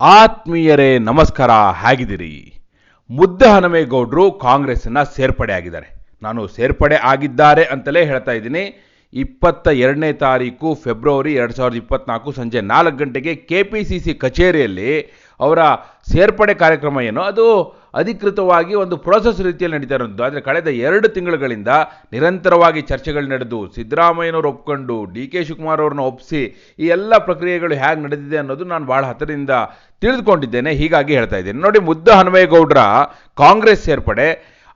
ಆತ್ಮೀಯರೇ, ನಮಸ್ಕಾರ, ಹೇಗಿದ್ದೀರಿ? ಮುದ್ದ ಹನುಮೇಗೌಡರು ಸೇರ್ಪಡೆ ಆಗಿದ್ದಾರೆ. ನಾನು ಸೇರ್ಪಡೆ ಆಗಿದ್ದಾರೆ ಅಂತಲೇ ಹೇಳ್ತಾ ಇದ್ದೀನಿ. ಇಪ್ಪತ್ತ ಎರಡನೇ ತಾರೀಕು ಫೆಬ್ರವರಿ ಎರಡು ಸಾವಿರದ ಇಪ್ಪತ್ನಾಲ್ಕು ಸಂಜೆ ನಾಲ್ಕು ಗಂಟೆಗೆ ಕೆ ಪಿ ಸಿ ಸಿ ಕಚೇರಿಯಲ್ಲಿ ಅವರ ಸೇರ್ಪಡೆ ಕಾರ್ಯಕ್ರಮ ಏನು? ಅದು ಅಧಿಕೃತವಾಗಿ ಒಂದು ಪ್ರೋಸೆಸ್ ರೀತಿಯಲ್ಲಿ ನಡೀತಾ ಇರೋದು ಆದರೆ ಕಳೆದ ಎರಡು ತಿಂಗಳುಗಳಿಂದ ನಿರಂತರವಾಗಿ ಚರ್ಚೆಗಳು ನಡೆದು, ಸಿದ್ದರಾಮಯ್ಯನವರು ಒಪ್ಕೊಂಡು, ಡಿ ಕೆ ಶಿವಕುಮಾರ್ ಅವ್ರನ್ನ ಒಪ್ಪಿಸಿ ಈ ಎಲ್ಲ ಪ್ರಕ್ರಿಯೆಗಳು ಹೇಗೆ ನಡೆದಿದೆ ಅನ್ನೋದು ನಾನು ಭಾಳ ಹತ್ತಿರದಿಂದ ತಿಳಿದುಕೊಂಡಿದ್ದೇನೆ, ಹೀಗಾಗಿ ಹೇಳ್ತಾ ಇದ್ದೇನೆ. ನೋಡಿ, ಮುದ್ದ ಹನುಮೇಗೌಡರ ಕಾಂಗ್ರೆಸ್ ಸೇರ್ಪಡೆ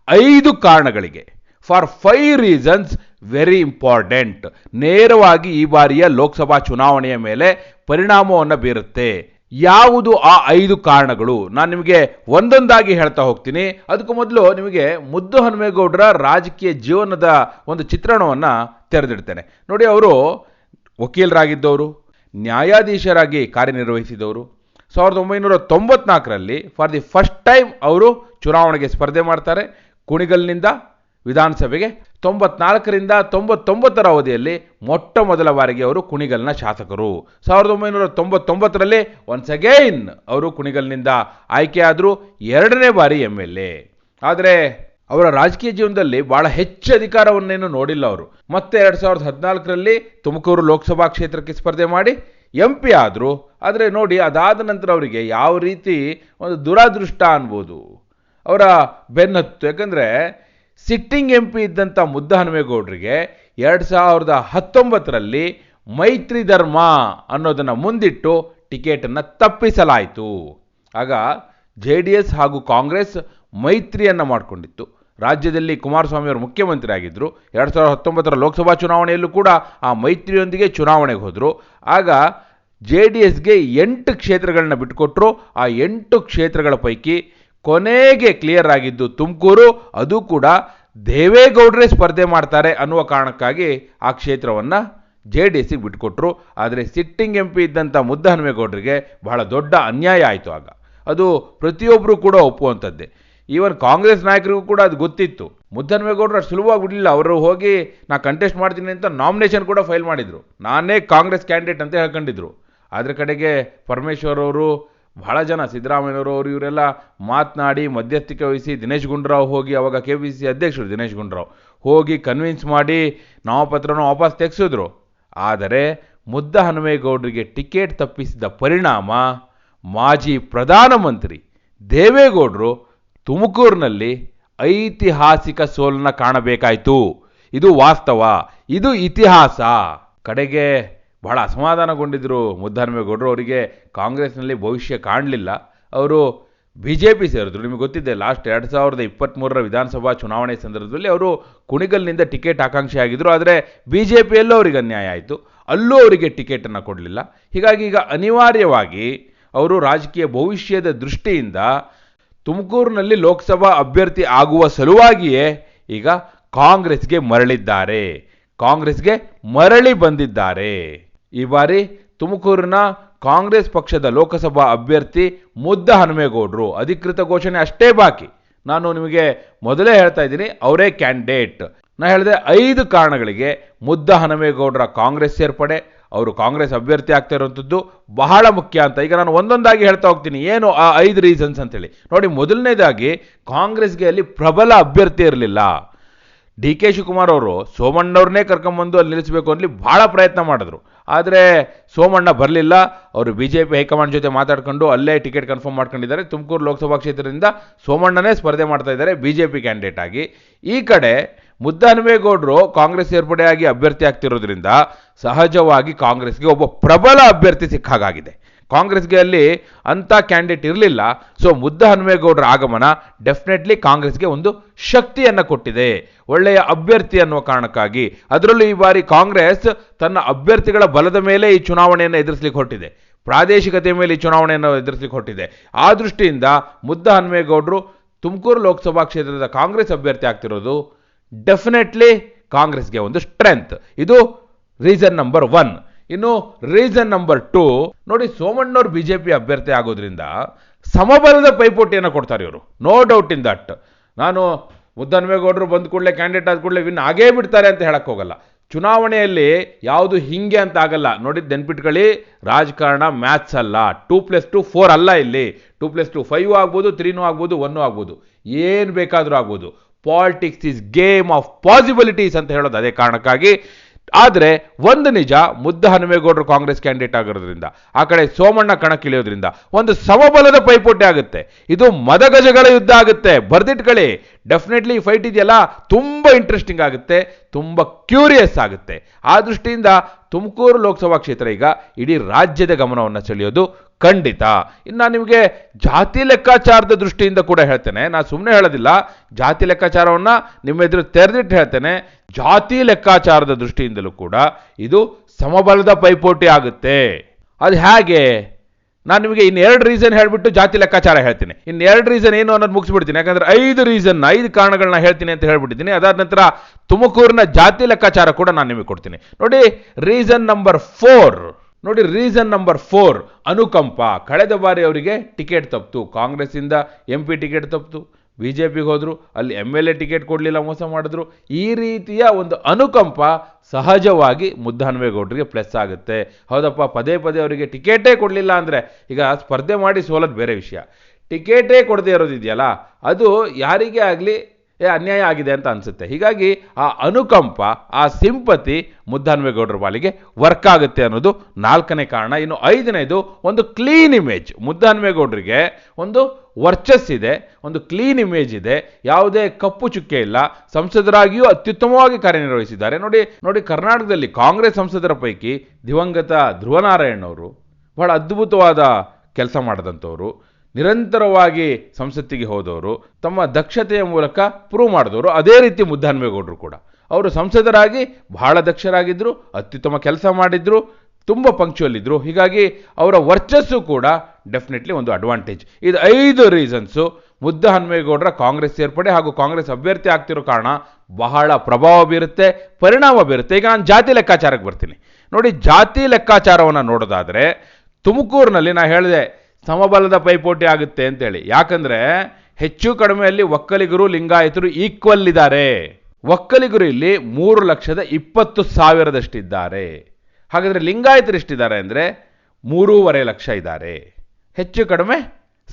ಐದು ಕಾರಣಗಳಿಗೆ for five reasons very important ನೇರವಾಗಿ ಈ ಬಾರಿಯ ಲೋಕಸಭಾ ಚುನಾವಣೆಯ ಮೇಲೆ ಪರಿಣಾಮವನ್ನು ಬೀರುತ್ತೆ. ಯಾವುದು ಆ ಐದು ಕಾರಣಗಳು? ನಾನು ನಿಮಗೆ ಒಂದೊಂದಾಗಿ ಹೇಳ್ತಾ ಹೋಗ್ತೀನಿ. ಅದಕ್ಕೂ ಮೊದಲು ನಿಮಗೆ ಮುದ್ದು ಹನುಮೇಗೌಡರ ರಾಜಕೀಯ ಜೀವನದ ಒಂದು ಚಿತ್ರಣವನ್ನು ತೆರೆದಿಡ್ತೇನೆ. ನೋಡಿ ಅವರು ವಕೀಲರಾಗಿದ್ದವರು, ನ್ಯಾಯಾಧೀಶರಾಗಿ ಕಾರ್ಯನಿರ್ವಹಿಸಿದವರು. ಸಾವಿರದ ಒಂಬೈನೂರ ತೊಂಬತ್ನಾಲ್ಕರಲ್ಲಿ ಫಾರ್ ದಿ ಫಸ್ಟ್ ಟೈಮ್ ಅವರು ಚುನಾವಣೆಗೆ ಸ್ಪರ್ಧೆ ಮಾಡ್ತಾರೆ. ಕುಣಿಗಲ್ನಿಂದ ವಿಧಾನಸಭೆಗೆ ತೊಂಬತ್ನಾಲ್ಕರಿಂದ ತೊಂಬತ್ತೊಂಬತ್ತರ ಅವಧಿಯಲ್ಲಿ ಮೊಟ್ಟ ಮೊದಲ ಬಾರಿಗೆ ಅವರು ಕುಣಿಗಲ್ನ ಶಾಸಕರು. ಸಾವಿರದ ಒಂಬೈನೂರ ತೊಂಬತ್ತೊಂಬತ್ತರಲ್ಲಿ ಒನ್ಸ್ ಅಗೈನ್ ಅವರು ಕುಣಿಗಲ್ನಿಂದ ಆಯ್ಕೆಯಾದರು ಎರಡನೇ ಬಾರಿ ಎಂ ಎಲ್ ಎ ಆದರೆ ಅವರ ರಾಜಕೀಯ ಜೀವನದಲ್ಲಿ ಬಹಳ ಹೆಚ್ಚು ಅಧಿಕಾರವನ್ನೇನು ನೋಡಿಲ್ಲ ಅವರು. ಮತ್ತೆ ಎರಡು ಸಾವಿರದ ಹದಿನಾಲ್ಕರಲ್ಲಿ ತುಮಕೂರು ಲೋಕಸಭಾ ಕ್ಷೇತ್ರಕ್ಕೆ ಸ್ಪರ್ಧೆ ಮಾಡಿ ಎಂ ಪಿ ಆದರು. ಆದರೆ ನೋಡಿ, ಅದಾದ ನಂತರ ಅವರಿಗೆ ಯಾವ ರೀತಿ ಒಂದು ದುರಾದೃಷ್ಟ ಅನ್ಬೋದು. ಅವರ ಬೆನ್ನತ್ತು, ಯಾಕಂದರೆ ಸಿಟ್ಟಿಂಗ್ ಎಂ ಪಿ ಇದ್ದಂಥ ಮುದ್ದ ಹನುಮೇಗೌಡರಿಗೆ ಎರಡು ಸಾವಿರದ ಹತ್ತೊಂಬತ್ತರಲ್ಲಿ ಮೈತ್ರಿ ಧರ್ಮ ಅನ್ನೋದನ್ನು ಮುಂದಿಟ್ಟು ಟಿಕೆಟನ್ನು ತಪ್ಪಿಸಲಾಯಿತು. ಆಗ ಜೆ ಡಿ ಎಸ್ ಹಾಗೂ ಕಾಂಗ್ರೆಸ್ ಮೈತ್ರಿಯನ್ನು ಮಾಡಿಕೊಂಡಿತ್ತು. ರಾಜ್ಯದಲ್ಲಿ ಕುಮಾರಸ್ವಾಮಿ ಅವರು ಮುಖ್ಯಮಂತ್ರಿ ಆಗಿದ್ದರು ಎರಡು ಸಾವಿರದ ಹತ್ತೊಂಬತ್ತರ ಲೋಕಸಭಾ ಚುನಾವಣೆಯಲ್ಲೂ ಕೂಡ ಆ ಮೈತ್ರಿಯೊಂದಿಗೆ ಚುನಾವಣೆಗೆ ಹೋದರು. ಆಗ ಜೆ ಡಿ ಎಸ್ಗೆ ಎಂಟು ಕ್ಷೇತ್ರಗಳನ್ನ ಬಿಟ್ಟುಕೊಟ್ಟರು ಆ ಎಂಟು ಕ್ಷೇತ್ರಗಳ ಪೈಕಿ ಕೊನೆಗೆ ಕ್ಲಿಯರ್ ಆಗಿದ್ದು ತುಮಕೂರು, ಅದು ಕೂಡ ದೇವೇಗೌಡರೇ ಸ್ಪರ್ಧೆ ಮಾಡ್ತಾರೆ ಅನ್ನುವ ಕಾರಣಕ್ಕಾಗಿ ಆ ಕ್ಷೇತ್ರವನ್ನು ಜೆ ಡಿ ಎಸ್ಸಿಗೆ ಬಿಟ್ಕೊಟ್ರು. ಆದರೆ ಸಿಟ್ಟಿಂಗ್ ಎಂ ಪಿ ಇದ್ದಂಥ ಮುದ್ದ ಹನುಮೇಗೌಡರಿಗೆ ಬಹಳ ದೊಡ್ಡ ಅನ್ಯಾಯ ಆಯಿತು ಆಗ. ಅದು ಪ್ರತಿಯೊಬ್ಬರು ಕೂಡ ಒಪ್ಪುವಂಥದ್ದೇ. ಈವನ್ ಕಾಂಗ್ರೆಸ್ ನಾಯಕರಿಗೂ ಕೂಡ ಅದು ಗೊತ್ತಿತ್ತು. ಮುದ್ದಹನುಮೇಗೌಡರು ಅಷ್ಟು ಸುಲಭವಾಗಿ ಬಿಡಲಿಲ್ಲ. ಅವರು ಹೋಗಿ, ನಾ ಕಂಟೆಸ್ಟ್ ಮಾಡ್ತೀನಿ ಅಂತ ನಾಮಿನೇಷನ್ ಕೂಡ ಫೈಲ್ ಮಾಡಿದರು. ನಾನೇ ಕಾಂಗ್ರೆಸ್ ಕ್ಯಾಂಡಿಡೇಟ್ ಅಂತ ಹೇಳ್ಕೊಂಡಿದ್ರು. ಅದರ ಕಡೆಗೆ ಪರಮೇಶ್ವರ್ ಅವರು ಬಹಳ ಜನ ಸಿದ್ದರಾಮಯ್ಯನವರು ಅವರು ಇವರೆಲ್ಲ ಮಾತನಾಡಿ ಮಧ್ಯಸ್ಥಿಕೆ ವಹಿಸಿ ದಿನೇಶ್ ಗುಂಡೂರಾವ್ ಹೋಗಿ ಅವಾಗ ಕೆ ಪಿ ಸಿ ಅಧ್ಯಕ್ಷರು ದಿನೇಶ್ ಗುಂಡೂರಾವ್ ಹೋಗಿ ಕನ್ವಿನ್ಸ್ ಮಾಡಿ ನಾಮಪತ್ರನ ವಾಪಸ್ ತೆಗೆಸಿದ್ರು. ಆದರೆ ಮುದ್ದ ಹನುಮೇಗೌಡರಿಗೆ ಟಿಕೆಟ್ ತಪ್ಪಿಸಿದ ಪರಿಣಾಮ ಮಾಜಿ ಪ್ರಧಾನಮಂತ್ರಿ ದೇವೇಗೌಡರು ತುಮಕೂರಿನಲ್ಲಿ ಐತಿಹಾಸಿಕ ಸೋಲನ್ನ ಕಾಣಬೇಕಾಯಿತು. ಇದು ವಾಸ್ತವ, ಇದು ಇತಿಹಾಸ. ಕಡೆಗೆ ಬಹಳ ಅಸಮಾಧಾನಗೊಂಡಿದ್ದರು ಮುದ್ದಹನುಮೇಗೌಡರು ಅವರಿಗೆ ಕಾಂಗ್ರೆಸ್ನಲ್ಲಿ ಭವಿಷ್ಯ ಕಾಣಲಿಲ್ಲ. ಅವರು ಬಿ ಜೆ ಪಿ ಸೇರಿದ್ರು. ನಿಮಗೆ ಗೊತ್ತಿದೆ, ಲಾಸ್ಟ್ ಎರಡು ಸಾವಿರದ ಇಪ್ಪತ್ತ್ಮೂರರ ವಿಧಾನಸಭಾ ಚುನಾವಣೆ ಸಂದರ್ಭದಲ್ಲಿ ಅವರು ಕುಣಿಗಲ್ನಿಂದ ಟಿಕೆಟ್ ಆಕಾಂಕ್ಷಿ ಆಗಿದ್ದರು ಆದರೆ ಬಿ ಜೆ ಪಿಯಲ್ಲೂ ಅವರಿಗೆ ಅನ್ಯಾಯ ಆಯಿತು. ಅಲ್ಲೂ ಅವರಿಗೆ ಟಿಕೆಟನ್ನು ಕೊಡಲಿಲ್ಲ. ಹೀಗಾಗಿ ಈಗ ಅನಿವಾರ್ಯವಾಗಿ ಅವರು ರಾಜಕೀಯ ಭವಿಷ್ಯದ ದೃಷ್ಟಿಯಿಂದ ತುಮಕೂರಿನಲ್ಲಿ ಲೋಕಸಭಾ ಅಭ್ಯರ್ಥಿ ಆಗುವ ಸಲುವಾಗಿಯೇ ಈಗ ಕಾಂಗ್ರೆಸ್ಗೆ ಮರಳಿದ್ದಾರೆ. ಕಾಂಗ್ರೆಸ್ಗೆ ಮರಳಿ ಬಂದಿದ್ದಾರೆ. ಈ ಬಾರಿ ತುಮಕೂರಿನ ಕಾಂಗ್ರೆಸ್ ಪಕ್ಷದ ಲೋಕಸಭಾ ಅಭ್ಯರ್ಥಿ ಮುದ್ದ ಹನುಮೇಗೌಡರು. ಅಧಿಕೃತ ಘೋಷಣೆ ಅಷ್ಟೇ ಬಾಕಿ. ನಾನು ನಿಮಗೆ ಮೊದಲೇ ಹೇಳ್ತಾ ಇದ್ದೀನಿ, ಅವರೇ ಕ್ಯಾಂಡಿಡೇಟ್. ನಾನು ಹೇಳಿದೆ ಐದು ಕಾರಣಗಳಿಗೆ ಮುದ್ದ ಹನುಮೇಗೌಡರ ಕಾಂಗ್ರೆಸ್ ಸೇರ್ಪಡೆ, ಅವರು ಕಾಂಗ್ರೆಸ್ ಅಭ್ಯರ್ಥಿ ಆಗ್ತಾ ಇರುವಂಥದ್ದು ಬಹಳ ಮುಖ್ಯ ಅಂತ. ಈಗ ನಾನು ಒಂದೊಂದಾಗಿ ಹೇಳ್ತಾ ಹೋಗ್ತೀನಿ, ಏನು ಆ ಐದು ರೀಸನ್ಸ್ ಅಂತೇಳಿ. ನೋಡಿ, ಮೊದಲನೇದಾಗಿ ಕಾಂಗ್ರೆಸ್ಗೆ ಅಲ್ಲಿ ಪ್ರಬಲ ಅಭ್ಯರ್ಥಿ ಇರಲಿಲ್ಲ. ಡಿ ಕೆ ಶಿವಕುಮಾರ್ ಅವರು ಸೋಮಣ್ಣವ್ರನ್ನೇ ಕರ್ಕೊಂಬಂದು ಅಲ್ಲಿ ನಿಲ್ಲಿಸಬೇಕು ಅಲ್ಲಿ ಭಾಳ ಪ್ರಯತ್ನ ಮಾಡಿದ್ರು. ಆದರೆ ಸೋಮಣ್ಣ ಬರಲಿಲ್ಲ. ಅವರು ಬಿ ಜೆ ಪಿ ಹೈಕಮಾಂಡ್ ಜೊತೆ ಮಾತಾಡ್ಕೊಂಡು ಅಲ್ಲೇ ಟಿಕೆಟ್ ಕನ್ಫರ್ಮ್ ಮಾಡ್ಕೊಂಡಿದ್ದಾರೆ. ತುಮಕೂರು ಲೋಕಸಭಾ ಕ್ಷೇತ್ರದಿಂದ ಸೋಮಣ್ಣನೇ ಸ್ಪರ್ಧೆ ಮಾಡ್ತಾ ಇದ್ದಾರೆ ಬಿ ಜೆ ಪಿ ಕ್ಯಾಂಡಿಡೇಟ್ ಆಗಿ. ಈ ಕಡೆ ಮುದ್ದ ಹನುಮೇಗೌಡರು ಕಾಂಗ್ರೆಸ್ ಸೇರ್ಪಡೆಯಾಗಿ ಅಭ್ಯರ್ಥಿ ಆಗ್ತಿರೋದ್ರಿಂದ ಸಹಜವಾಗಿ ಕಾಂಗ್ರೆಸ್ಗೆ ಒಬ್ಬ ಪ್ರಬಲ ಅಭ್ಯರ್ಥಿ ಸಿಕ್ಕ ಹಾಗಾಗಿದೆ. ಕಾಂಗ್ರೆಸ್ಗೆ ಅಲ್ಲಿ ಅಂಥ ಕ್ಯಾಂಡಿಡೇಟ್ ಇರಲಿಲ್ಲ. ಸೊ ಮುದ್ದ ಹನುಮೇಗೌಡರ ಆಗಮನ ಡೆಫಿನೆಟ್ಲಿ ಕಾಂಗ್ರೆಸ್ಗೆ ಒಂದು ಶಕ್ತಿಯನ್ನು ಕೊಟ್ಟಿದೆ. ಒಳ್ಳೆಯ ಅಭ್ಯರ್ಥಿ ಅನ್ನುವ ಕಾರಣಕ್ಕಾಗಿ. ಅದರಲ್ಲೂ ಈ ಬಾರಿ ಕಾಂಗ್ರೆಸ್ ತನ್ನ ಅಭ್ಯರ್ಥಿಗಳ ಬಲದ ಮೇಲೆ ಈ ಚುನಾವಣೆಯನ್ನು ಎದುರಿಸಲಿಕ್ಕೆ ಹೊರಟಿದೆ. ಪ್ರಾದೇಶಿಕತೆ ಮೇಲೆ ಈ ಚುನಾವಣೆಯನ್ನು ಎದುರಿಸಲಿಕ್ಕೆ ಹೊರಟಿದೆ. ಆ ದೃಷ್ಟಿಯಿಂದ ಮುದ್ದ ಹನುಮೇಗೌಡರು ತುಮಕೂರು ಲೋಕಸಭಾ ಕ್ಷೇತ್ರದ ಕಾಂಗ್ರೆಸ್ ಅಭ್ಯರ್ಥಿ ಆಗ್ತಿರೋದು ಡೆಫಿನೆಟ್ಲಿ ಕಾಂಗ್ರೆಸ್ಗೆ ಒಂದು ಸ್ಟ್ರೆಂತ್. ಇದು ರೀಸನ್ ನಂಬರ್ ಒನ್ ಇನ್ನು ರೀಸನ್ ನಂಬರ್ ಟು ನೋಡಿ ಸೋಮಣ್ಣವ್ರು ಬಿ ಜೆ ಪಿ ಅಭ್ಯರ್ಥಿ ಆಗೋದ್ರಿಂದ ಸಮಬಲದ ಪೈಪೋಟಿಯನ್ನು ಕೊಡ್ತಾರೆ ಇವರು. ನೋ ಡೌಟ್ ಇನ್ ದಟ್ ನಾನು ಮುದ್ದನ್ಮೇಗೌಡರು ಬಂದ ಕೂಡಲೇ ಕ್ಯಾಂಡಿಡೇಟ್ ಆದ ಕೂಡಲೇ ವಿನ್ ಆಗೇ ಬಿಡ್ತಾರೆ ಅಂತ ಹೇಳೋಕ್ಕೋಗಲ್ಲ ಚುನಾವಣೆಯಲ್ಲಿ ಯಾವುದು ಹಿಂಗೆ ಅಂತ ಆಗಲ್ಲ. ನೋಡಿದ ನೆನ್ಪಿಟ್ಕೊಳ್ಳಿ, ರಾಜಕಾರಣ ಮ್ಯಾಥ್ಸ್ ಅಲ್ಲ. ಟೂ ಪ್ಲಸ್ ಟು ಫೋರ್ ಅಲ್ಲ ಇಲ್ಲಿ. ಟೂ ಪ್ಲಸ್ ಟು ಫೈವ್ ಆಗ್ಬೋದು ತ್ರೀನೂ ಆಗ್ಬೋದು ಒನ್ನೂ ಆಗ್ಬೋದು. ಏನು ಬೇಕಾದರೂ ಆಗ್ಬೋದು. Politics is game of possibilities ಅಂತ ಹೇಳೋದು ಅದೇ ಕಾರಣಕ್ಕಾಗಿ. ಆದರೆ ಒಂದು ನಿಜ ಮುದ್ದ ಹನುಮೇಗೌಡರು ಕಾಂಗ್ರೆಸ್ ಕ್ಯಾಂಡಿಡೇಟ್ ಆಗಿರೋದ್ರಿಂದ, ಆ ಕಡೆ ಸೋಮಣ್ಣ ಕಣಕ್ಕಿಳಿಯೋದ್ರಿಂದ ಒಂದು ಸಮಬಲದ ಪೈಪೋಟಿ ಆಗುತ್ತೆ. ಇದು ಮದಗಜಗಳ ಯುದ್ಧ ಆಗುತ್ತೆ. ಬರ್ದಿಟ್ಕೊಳ್ಳಿ. ಡೆಫಿನೆಟ್ಲಿ ಫೈಟ್ ಇದೆಯಲ್ಲ, ತುಂಬ ಇಂಟ್ರೆಸ್ಟಿಂಗ್ ಆಗುತ್ತೆ, ತುಂಬ ಕ್ಯೂರಿಯಸ್ ಆಗುತ್ತೆ. ಆ ದೃಷ್ಟಿಯಿಂದ ತುಮಕೂರು ಲೋಕಸಭಾ ಕ್ಷೇತ್ರ ಈಗ ಇಡೀ ರಾಜ್ಯದ ಗಮನವನ್ನು ಸೆಳೆಯೋದು ಖಂಡಿತ. ಇನ್ನು ನಾನು ನಿಮಗೆ ಜಾತಿ ಲೆಕ್ಕಾಚಾರದ ದೃಷ್ಟಿಯಿಂದ ಕೂಡ ಹೇಳ್ತೇನೆ. ನಾನು ಸುಮ್ಮನೆ ಹೇಳೋದಿಲ್ಲ. ಜಾತಿ ಲೆಕ್ಕಾಚಾರವನ್ನು ನಿಮ್ಮ ಎದುರು ತೆರೆದಿಟ್ಟು ಹೇಳ್ತೇನೆ. ಜಾತಿ ಲೆಕ್ಕಾಚಾರದ ದೃಷ್ಟಿಯಿಂದಲೂ ಕೂಡ ಇದು ಸಮಬಲದ ಪೈಪೋಟಿ ಆಗುತ್ತೆ. ಅದು ಹೇಗೆ? ನಾನು ನಿಮಗೆ ಇನ್ನೆರಡು ರೀಸನ್ ಹೇಳಿಬಿಟ್ಟು ಜಾತಿ ಲೆಕ್ಕಾಚಾರ ಹೇಳ್ತೀನಿ. ಇನ್ನೆರಡು ರೀಸನ್ ಏನು ಅನ್ನೋದು ಮುಗಿಸ್ಬಿಡ್ತೀನಿ. ಯಾಕಂದ್ರೆ ಐದು ರೀಸನ್ ಐದು ಕಾರಣಗಳನ್ನ ಹೇಳ್ತೀನಿ ಅಂತ ಹೇಳ್ಬಿಟ್ಟಿದ್ದೀನಿ. ಅದಾದ ನಂತರ ತುಮಕೂರಿನ ಜಾತಿ ಲೆಕ್ಕಾಚಾರ ಕೂಡ ನಾನು ನಿಮಗೆ ಕೊಡ್ತೀನಿ. ನೋಡಿ ರೀಸನ್ ನಂಬರ್ ಫೋರ್ ನೋಡಿ ರೀಸನ್ ನಂಬರ್ ಫೋರ್ ಅನುಕಂಪ. ಕಳೆದ ಬಾರಿ ಅವರಿಗೆ ಟಿಕೆಟ್ ತಪ್ಪಿತು ಕಾಂಗ್ರೆಸ್ಸಿಂದ ಎಂ ಪಿ ಟಿಕೆಟ್ ತಪ್ಪಿತು ಬಿ ಜೆ ಪಿಗೆ ಹೋದರು, ಅಲ್ಲಿ ಎಂ ಎಲ್ ಎ ಟಿಕೆಟ್ ಕೊಡಲಿಲ್ಲ, ಮೋಸ ಮಾಡಿದ್ರು. ಈ ರೀತಿಯ ಒಂದು ಅನುಕಂಪ ಸಹಜವಾಗಿ ಮುದ್ದಾನ್ವೇಗೌಡರಿಗೆ ಪ್ಲಸ್ ಆಗುತ್ತೆ. ಹೌದಪ್ಪ, ಪದೇ ಪದೇ ಅವರಿಗೆ ಟಿಕೆಟೇ ಕೊಡಲಿಲ್ಲ ಅಂದರೆ ಈಗ ಸ್ಪರ್ಧೆ ಮಾಡಿ ಸೋಲೋದು ಬೇರೆ ವಿಷಯ. ಟಿಕೆಟೇ ಕೊಡದೇ ಇರೋದಿದೆಯಲ್ಲ, ಅದು ಯಾರಿಗೇ ಆಗಲಿ ಅನ್ಯಾಯ ಆಗಿದೆ ಅಂತ ಅನಿಸುತ್ತೆ. ಹೀಗಾಗಿ ಆ ಅನುಕಂಪ, ಆ ಸಿಂಪತಿ ಮುದ್ದನ್ವೇಗೌಡರ ಪಾಲಿಗೆ ವರ್ಕ್ ಆಗುತ್ತೆ ಅನ್ನೋದು ನಾಲ್ಕನೇ ಕಾರಣ. ಇನ್ನು ಐದನೇದು, ಒಂದು ಕ್ಲೀನ್ ಇಮೇಜ್ ಮುದ್ದನ್ವೇಗೌಡರಿಗೆ ಒಂದು ವರ್ಚಸ್ ಇದೆ, ಒಂದು ಕ್ಲೀನ್ ಇಮೇಜ್ ಇದೆ. ಯಾವುದೇ ಕಪ್ಪು ಚುಕ್ಕೆ ಇಲ್ಲ. ಸಂಸದರಾಗಿಯೂ ಅತ್ಯುತ್ತಮವಾಗಿ ಕಾರ್ಯನಿರ್ವಹಿಸಿದ್ದಾರೆ. ನೋಡಿ ನೋಡಿ ಕರ್ನಾಟಕದಲ್ಲಿ ಕಾಂಗ್ರೆಸ್ ಸಂಸದರ ಪೈಕಿ ದಿವಂಗತ ಧ್ರುವನಾರಾಯಣ್ ಅವರು ಬಹಳ ಅದ್ಭುತವಾದ ಕೆಲಸ ಮಾಡಿದಂಥವ್ರು. ನಿರಂತರವಾಗಿ ಸಂಸತ್ತಿಗೆ ಹೋದವರು, ತಮ್ಮ ದಕ್ಷತೆಯ ಮೂಲಕ ಪ್ರೂವ್ ಮಾಡಿದವರು, ಅದೇ ರೀತಿ ಮುದ್ದಾನ್ವೇಗೌಡರು ಕೂಡ. ಅವರು ಸಂಸದರಾಗಿ ಬಹಳ ದಕ್ಷರಾಗಿದ್ದರು ಅತ್ಯುತ್ತಮ ಕೆಲಸ ಮಾಡಿದ್ರು, ತುಂಬ ಪಂಕ್ಚುವಲ್ ಇದ್ದರು ಹೀಗಾಗಿ ಅವರ ವರ್ಚಸ್ಸು ಕೂಡ ಡೆಫಿನೆಟ್ಲಿ ಒಂದು ಅಡ್ವಾಂಟೇಜ್ ಇದು ಐದು ರೀಸನ್ಸು ಮುದ್ದ ಹನುಮೇಗೌಡರ ಕಾಂಗ್ರೆಸ್ ಸೇರ್ಪಡೆ ಹಾಗೂ ಕಾಂಗ್ರೆಸ್ ಅಭ್ಯರ್ಥಿ ಆಗ್ತಿರೋ ಕಾರಣ ಬಹಳ ಪ್ರಭಾವ ಬೀರುತ್ತೆ, ಪರಿಣಾಮ ಬೀರುತ್ತೆ. ಈಗ ನಾನು ಜಾತಿ ಲೆಕ್ಕಾಚಾರಕ್ಕೆ ಬರ್ತೀನಿ. ನೋಡಿ, ಜಾತಿ ಲೆಕ್ಕಾಚಾರವನ್ನು ನೋಡೋದಾದರೆ ತುಮಕೂರಿನಲ್ಲಿ ನಾನು ಹೇಳಿದೆ ಸಮಬಲದ ಪೈಪೋಟಿ ಆಗುತ್ತೆ ಅಂತೇಳಿ. ಯಾಕಂದ್ರೆ ಹೆಚ್ಚು ಕಡಿಮೆಯಲ್ಲಿ ಒಕ್ಕಲಿಗರು, ಲಿಂಗಾಯತರು ಈಕ್ವಲ್ ಇದ್ದಾರೆ. ಒಕ್ಕಲಿಗರು ಇಲ್ಲಿ ಮೂರು ಲಕ್ಷದ ಇಪ್ಪತ್ತು ಸಾವಿರದಷ್ಟಿದ್ದಾರೆ. ಹಾಗಾದರೆ ಲಿಂಗಾಯತರು ಎಷ್ಟಿದ್ದಾರೆ ಅಂದರೆ ಮೂರೂವರೆ ಲಕ್ಷ ಇದ್ದಾರೆ. ಹೆಚ್ಚು ಕಡಿಮೆ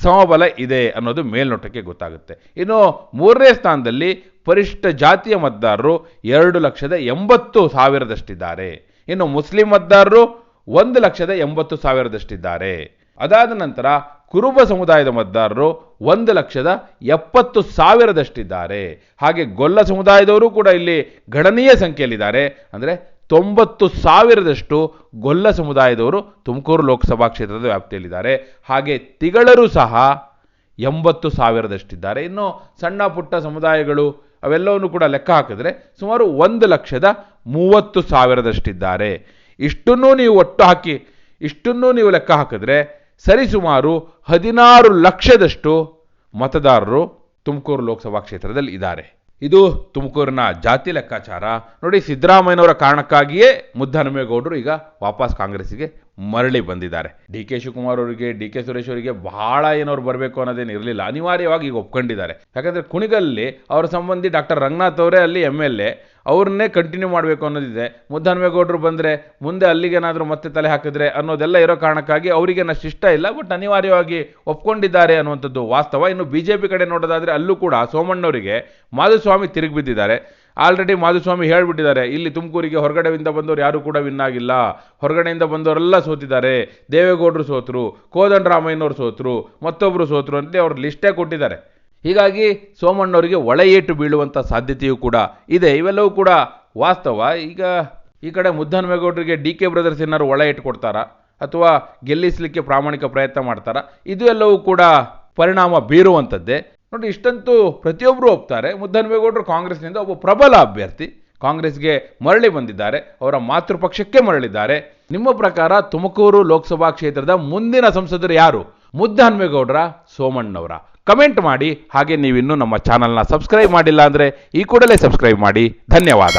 ಸಮಬಲ ಇದೆ ಅನ್ನೋದು ಮೇಲ್ನೋಟಕ್ಕೆ ಗೊತ್ತಾಗುತ್ತೆ. ಇನ್ನು ಮೂರನೇ ಸ್ಥಾನದಲ್ಲಿ ಪರಿಷ್ಠ ಜಾತಿಯ ಮತದಾರರು ಎರಡು ಲಕ್ಷದ ಎಂಬತ್ತು ಸಾವಿರದಷ್ಟಿದ್ದಾರೆ. ಇನ್ನು ಮುಸ್ಲಿಂ ಮತದಾರರು ಒಂದು ಲಕ್ಷದ ಎಂಬತ್ತು ಸಾವಿರದಷ್ಟಿದ್ದಾರೆ. ಅದಾದ ನಂತರ ಕುರುಬ ಸಮುದಾಯದ ಮತದಾರರು ಒಂದು ಲಕ್ಷದ ಎಪ್ಪತ್ತು ಸಾವಿರದಷ್ಟಿದ್ದಾರೆ. ಹಾಗೆ ಗೊಲ್ಲ ಸಮುದಾಯದವರು ಕೂಡ ಇಲ್ಲಿ ಗಣನೀಯ ಸಂಖ್ಯೆಯಲ್ಲಿದ್ದಾರೆ. ಅಂದರೆ ತೊಂಬತ್ತು ಸಾವಿರದಷ್ಟು ಗೊಲ್ಲ ಸಮುದಾಯದವರು ತುಮಕೂರು ಲೋಕಸಭಾ ಕ್ಷೇತ್ರದ ವ್ಯಾಪ್ತಿಯಲ್ಲಿದ್ದಾರೆ. ಹಾಗೆ ತಿಗಳರು ಸಹ ಎಂಬತ್ತು ಸಾವಿರದಷ್ಟಿದ್ದಾರೆ. ಇನ್ನು ಸಣ್ಣ ಪುಟ್ಟ ಸಮುದಾಯಗಳು ಅವೆಲ್ಲವನ್ನು ಕೂಡ ಲೆಕ್ಕ ಹಾಕಿದ್ರೆ ಸುಮಾರು ಒಂದು ಲಕ್ಷದ ಮೂವತ್ತು ಸಾವಿರದಷ್ಟಿದ್ದಾರೆ. ಇಷ್ಟನ್ನೂ ನೀವು ಒಟ್ಟು ಹಾಕಿ, ಇಷ್ಟನ್ನೂ ನೀವು ಲೆಕ್ಕ ಹಾಕಿದ್ರೆ ಸರಿಸುಮಾರು ಹದಿನಾರು ಲಕ್ಷದಷ್ಟು ಮತದಾರರು ತುಮಕೂರು ಲೋಕಸಭಾ ಕ್ಷೇತ್ರದಲ್ಲಿ ಇದ್ದಾರೆ. ಇದು ತುಮಕೂರಿನ ಜಾತಿ ಲೆಕ್ಕಾಚಾರ. ನೋಡಿ ಸಿದ್ದರಾಮಯ್ಯನವರ ಕಾರಣಕ್ಕಾಗಿಯೇ ಮುದ್ದಹನುಮೇಗೌಡರು ಈಗ ವಾಪಸ್ ಕಾಂಗ್ರೆಸ್ಸಿಗೆ ಮರಳಿ ಬಂದಿದ್ದಾರೆ. ಡಿ ಕೆ ಶಿವಕುಮಾರ್ ಅವರಿಗೆ, ಡಿ ಕೆ ಸುರೇಶ್ ಅವರಿಗೆ ಬಹಳ ಏನವ್ರು ಬರಬೇಕು ಅನ್ನೋದೇನು ಇರಲಿಲ್ಲ. ಅನಿವಾರ್ಯವಾಗಿ ಈಗ ಒಪ್ಕೊಂಡಿದ್ದಾರೆ. ಯಾಕಂದರೆ ಕುಣಿಗಲ್ಲಿ ಅವರ ಸಂಬಂಧಿ ಡಾಕ್ಟರ್ ರಂಗನಾಥ್ ಅವರೇ ಅಲ್ಲಿ ಎಂ ಎಲ್ ಎ. ಅವ್ರನ್ನೇ ಕಂಟಿನ್ಯೂ ಮಾಡಬೇಕು ಅನ್ನೋದಿದೆ. ಮುದ್ದಹನುಮೇಗೌಡರು ಬಂದರೆ ಮುಂದೆ ಅಲ್ಲಿಗೇನಾದರೂ ಮತ್ತೆ ತಲೆ ಹಾಕಿದ್ರೆ ಅನ್ನೋದೆಲ್ಲ ಇರೋ ಕಾರಣಕ್ಕಾಗಿ ಅವರಿಗೆ ಅಷ್ಟು ಇಷ್ಟ ಇಲ್ಲ. ಬಟ್ ಅನಿವಾರ್ಯವಾಗಿ ಒಪ್ಕೊಂಡಿದ್ದಾರೆ ಅನ್ನುವಂಥದ್ದು ವಾಸ್ತವ. ಇನ್ನು ಬಿ ಜೆ ಪಿ ಕಡೆ ನೋಡೋದಾದರೆ ಅಲ್ಲೂ ಕೂಡ ಸೋಮಣ್ಣವರಿಗೆ ಮಾಧುಸ್ವಾಮಿ ತಿರುಗಿ ಬಿದ್ದಿದ್ದಾರೆ. ಆಲ್ರೆಡಿ ಮಾಧುಸ್ವಾಮಿ ಹೇಳಿಬಿಟ್ಟಿದ್ದಾರೆ, ಇಲ್ಲಿ ತುಮಕೂರಿಗೆ ಹೊರಗಡೆಯಿಂದ ಬಂದವರು ಯಾರೂ ಕೂಡ ವಿನ್ ಆಗಿಲ್ಲ. ಹೊರಗಡೆಯಿಂದ ಬಂದವರೆಲ್ಲ ಸೋತಿದ್ದಾರೆ. ದೇವೇಗೌಡರು ಸೋತರು ಕೋದಂಡರಾಮಯ್ಯನವರು ಸೋತರು ಮತ್ತೊಬ್ಬರು ಸೋತರು ಅಂತ ಅವ್ರ ಲಿಸ್ಟೇ ಕೊಟ್ಟಿದ್ದಾರೆ. ಹೀಗಾಗಿ ಸೋಮಣ್ಣವರಿಗೆ ಒಳ ಏಟು ಬೀಳುವಂಥ ಸಾಧ್ಯತೆಯೂ ಕೂಡ ಇದೆ. ಇವೆಲ್ಲವೂ ಕೂಡ ವಾಸ್ತವ. ಈಗ ಈ ಕಡೆ ಮುದ್ದನಮೇಗೌಡರಿಗೆ ಡಿ ಕೆ ಬ್ರದರ್ಸ್ ಏನಾದ್ರು ಒಳ ಏಟು ಕೊಡ್ತಾರಾ? ಅಥವಾ ಗೆಲ್ಲಿಸಲಿಕ್ಕೆ ಪ್ರಾಮಾಣಿಕ ಪ್ರಯತ್ನ ಮಾಡ್ತಾರಾ? ಇದು ಎಲ್ಲವೂ ಕೂಡ ಪರಿಣಾಮ ಬೀರುವಂಥದ್ದೇ ನೋಡಿ, ಇಷ್ಟಂತೂ ಪ್ರತಿಯೊಬ್ಬರು ಒಪ್ತಾರೆ. ಮುದ್ದನ್ವೇಗೌಡರು ಕಾಂಗ್ರೆಸ್ನಿಂದ ಒಬ್ಬ ಪ್ರಬಲ ಅಭ್ಯರ್ಥಿ ಕಾಂಗ್ರೆಸ್ಗೆ ಮರಳಿ ಬಂದಿದ್ದಾರೆ. ಅವರ ಮಾತೃಪಕ್ಷಕ್ಕೆ ಮರಳಿದ್ದಾರೆ. ನಿಮ್ಮ ಪ್ರಕಾರ ತುಮಕೂರು ಲೋಕಸಭಾ ಕ್ಷೇತ್ರದ ಮುಂದಿನ ಸಂಸದರು ಯಾರು? ಮುದ್ದಹನ್ವೇಗೌಡರ ಸೋಮಣ್ಣವರ? ಕಮೆಂಟ್ ಮಾಡಿ. ಹಾಗೆ ನೀವಿನ್ನೂ ನಮ್ಮ ಚಾನಲ್ನ ಸಬ್ಸ್ಕ್ರೈಬ್ ಮಾಡಿಲ್ಲ ಅಂದರೆ ಈ ಕೂಡಲೇ ಸಬ್ಸ್ಕ್ರೈಬ್ ಮಾಡಿ. ಧನ್ಯವಾದ.